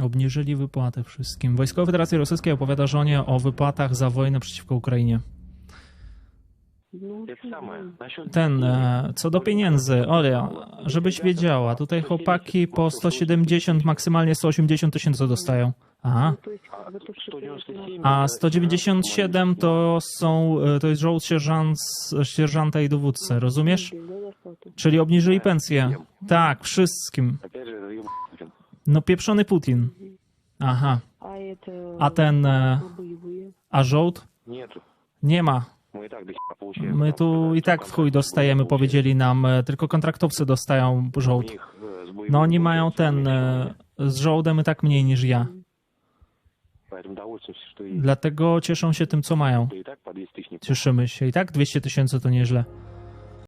Obniżyli wypłatę wszystkim. Wojskowa federacja rosyjska opowiada żonie o wypłatach za wojnę przeciwko Ukrainie. Ten, e, co do pieniędzy, Olia, żebyś wiedziała, tutaj chłopaki po 170, maksymalnie 180 tysięcy dostają. Aha. A 197 to są, e, to jest żołd sierżant, sierżanta i dowódcy, rozumiesz? Czyli obniżyli pensję. Tak, wszystkim. No pieprzony Putin. Aha. A ten... E, a żołd? Nie ma. My tu i tak w chuj dostajemy, powiedzieli nam. E, tylko kontraktowcy dostają żołd. No oni mają ten... E, z żołdem i tak mniej niż ja. Dlatego cieszą się tym, co mają. Cieszymy się. I tak 200 tysięcy to nieźle.